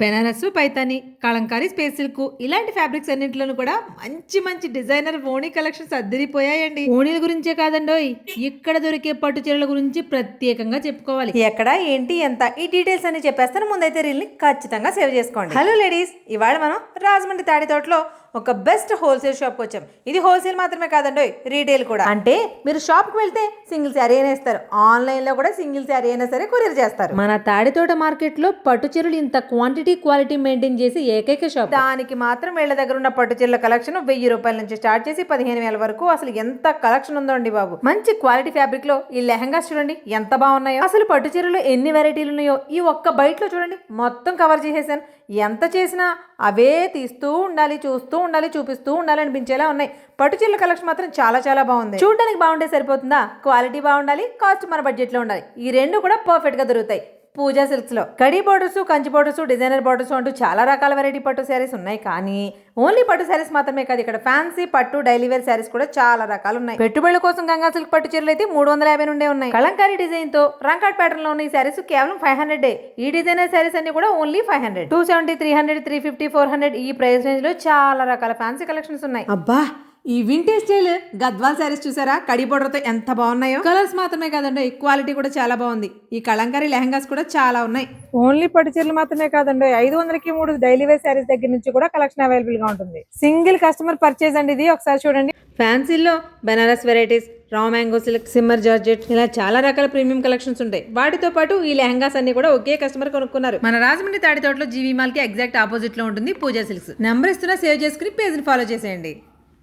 బెనారస్ పైతాని కలంకారీ స్పేస్ సిల్క్ ఇలాంటి ఫ్యాబ్రిక్స్ అన్నింటిలోనూ కూడా మంచి మంచి డిజైనర్ ఓణీ కలెక్షన్స్ అద్దరిపోయాయండి. ఓణీల గురించే కాదండోయ్ ఇక్కడ దొరికే పట్టు చీరల గురించి ప్రత్యేకంగా చెప్పుకోవాలి. ఎక్కడ ఏంటి ఎంత? ఈ డీటెయిల్స్ అన్ని చెప్పేస్తాను. ముందైతే రీల్ని ఖచ్చితంగా సేవ్ చేసుకోండి. హలో లేడీస్ ఇవాళ మనం రాజమండ్రి తాడి తోటలో ఒక బెస్ట్ హోల్సేల్ షాప్కి వచ్చాం. ఇది హోల్సేల్ మాత్రమే కాదండి రీటైల్ కూడా. అంటే మీరు షాప్కి వెళ్తే సింగిల్ శారీ అయినా ఇస్తారు. ఆన్లైన్లో కూడా సింగిల్ శారీ అయినా సరే కొరియర్ చేస్తారు. మన తాడితోట మార్కెట్లో పట్టు చీరలు ఇంత క్వాంటిటీ క్వాలిటీ మెయింటైన్ చేసి ఏకైక షాప్. దానికి మాత్రం వీళ్ళ దగ్గర ఉన్న పట్టు చీరల కలెక్షన్ వెయ్యి రూపాయల నుంచి స్టార్ట్ చేసి పదిహేను వేల వరకు అసలు ఎంత కలెక్షన్ ఉందో అండి బాబు. మంచి క్వాలిటీ ఫ్యాబ్రిక్లో ఈ లెహంగాస్ చూడండి ఎంత బాగున్నాయో. అసలు పట్టు చీరలు ఎన్ని వెరైటీలు ఉన్నాయో ఈ ఒక్క బయట లో చూడండి మొత్తం కవర్ చేసేసాను. ఎంత చేసినా అవే తీస్తూ ఉండాలి చూస్తూ ఉండాలి చూపిస్తూ ఉండాలి అనిపించేలా ఉన్నాయి. పట్టు చీరల కలెక్షన్ మాత్రం చాలా చాలా బాగుంది. చూడడానికి బాగుంటే సరిపోతుందా? క్వాలిటీ బాగుండాలి కాస్ట్ మన బడ్జెట్లో ఉండాలి. ఈ రెండు కూడా పర్ఫెక్ట్గా దొరుకుతాయి. పూజా సిల్క్స్లో. Khadi borders Kanchi borders designer borders అంటూ చాలా రకాల వెరైటీ పట్టు శారీస్ ఉన్నాయి. కానీ ఓన్లీ పట్టు శారీస్ మాత్రమే కాదు ఇక్కడ ఫ్యాన్సీ పట్టు డైలీ వేర్ శారీస్ కూడా చాలా రకాలు ఉన్నాయి. పెట్టుబడుల కోసం గంగా సిల్క్ పట్టు చీరలు అయితే మూడు వందల యాభై నుండే ఉన్నాయి. కలంకారీ డిజైన్తో రంకాట్ ప్యాటర్న్లో ఉన్న ఈ శారీస్ కేవలం ఫైవ్ హండ్రెడ్ ఈ డిజైనర్ శారీస్ అన్ని కూడా only five hundred two seventy three hundred three fifty four hundred ఈ ప్రైస్ రేంజ్లో చాలా రకాల ఫ్యాన్సీ కలెక్షన్స్ ఉన్నాయి. అబ్బా! ఈ వింటేజ్ స్టైల్ గద్వాల్ శారీస్ చూసారా? కడి border తో ఎంత బాగున్నాయో? కలర్స్ మాత్రమే కాదండి క్వాలిటీ కూడా చాలా బాగుంది. ఈ కలంకారీ లెహంగాస్ కూడా చాలా ఉన్నాయి. ఓన్లీ పట్టు చీరలు మాత్రమే కాదండి ఐదు వందలకి మూడు డైలీ వేర్ శారీస్ దగ్గర నుంచి కూడా కలెక్షన్ అవైలబుల్గా ఉంటుంది. సింగిల్ కస్టమర్ పర్చేజ్ అండి ఇది ఒకసారి చూడండి. ఫ్యాన్సీలో Banaras varieties raw mango silk shimmer georgette ఇలా చాలా రకాల ప్రీమియం కలెక్షన్స్ ఉంటాయి. వాటితో పాటు ఈ లెహంగాస్ అన్ని కూడా ఒకే కస్టమర్ కొనుక్కున్నారు. మన రాజమండ్రి తాడి తోటలో జీవీ మాల్కి ఎగ్జాక్ట్ ఆపోజిట్లో ఉంటుంది పూజా సిల్క్స్ నెంబర్ ఇస్తున్నా సేవ్ చేసుకుని పేజ్ని ఫాలో చేసేయండి.